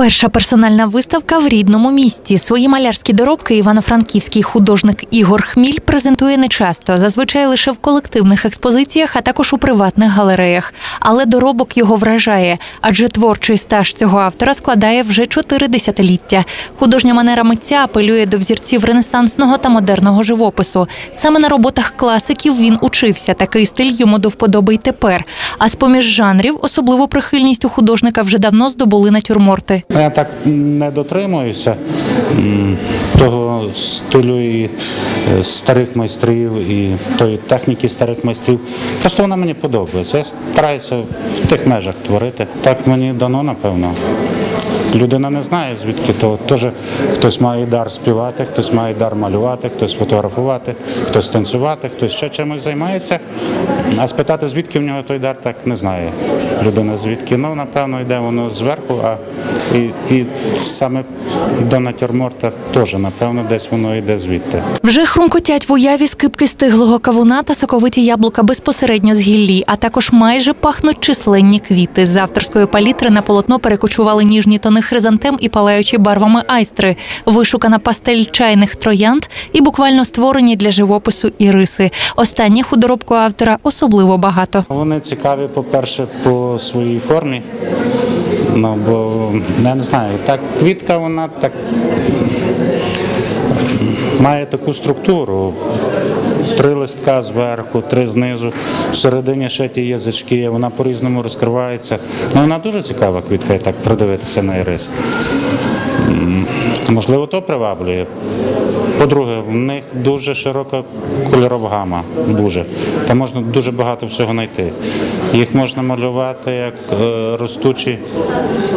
Перша персональна виставка в рідному місті. Свої малярські доробки івано-франківський художник Ігор Хміль презентує нечасто, зазвичай лише в колективних експозиціях, а також у приватних галереях. Але доробок його вражає, адже творчий стаж цього автора складає вже чотири десятиліття. Художня манера митця апелює до взірців ренесансного та модерного живопису. Саме на роботах класиків він учився. Такий стиль йому до вподоби й тепер. А з поміж жанрів особливу прихильність у художника вже давно здобули натюрморти. Ну, Я так не дотримуюся того стилю і е, старих майстрів і тої техніки старих майстрів. Просто вона мені подобається. Я стараюся в тих межах творити. Так мені дано, напевно. Людина не знає, звідки то теж хтось має дар співати, хтось має дар малювати, хтось фотографувати, хтось танцювати, хтось ще чимось займається. А спитати, звідки в нього той дар, так не знає людина. Звідки ну напевно йде воно зверху, а і, і саме до натюрморта теж напевно десь воно йде звідти. Вже хрумкотять в уяві скипки стиглого кавуна та соковиті яблука безпосередньо з гіллі, а також майже пахнуть численні квіти. З авторської палітри на полотно перекочували ніжні тони хризантем і палаючі барвами айстри, вишукана пастель чайних троянд і буквально створені для живопису іриси. Останніх у доробку автора особливо багато. Вони цікаві, по-перше, по своїй формі. Ну, бо я не знаю, так квітка вона так має таку структуру. Три листка зверху, три знизу, всередині ще ті язички, вона по-різному розкривається. Ну, вона дуже цікава квітка, і так придивитися на ірис. Можливо, то приваблює. По-друге, в них дуже широка кольорова гама, дуже. Там можна дуже багато всього знайти. Їх можна малювати як е, ростучі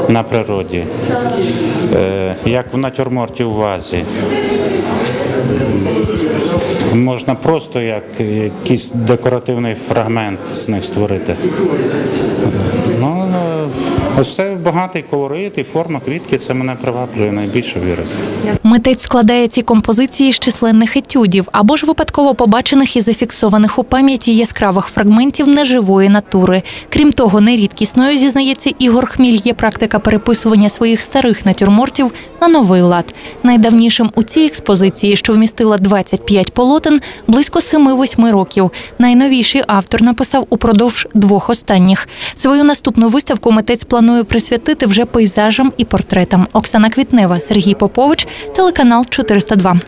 на природі, е, як в натюрморті в вазі. Можна просто як якийсь декоративний фрагмент з них створити. Ось це багатий колорит і форма квітки це мене приваблює найбільше вірус. Митець складає ці композиції з численних етюдів або ж випадково побачених і зафіксованих у пам'яті яскравих фрагментів неживої натури. Крім того, нерідкісною зізнається Ігор Хміль є практика переписування своїх старих натюрмортів на новий лад. Найдавнішим у цій експозиції, що вмістила 25 полотен, близько 7-8 років. Найновіший автор написав упродовж двох останніх. Свою наступну виставку митець планує присвятити вже пейзажам і портретам. Оксана Квітнева, Сергій Попович, телеканал 402.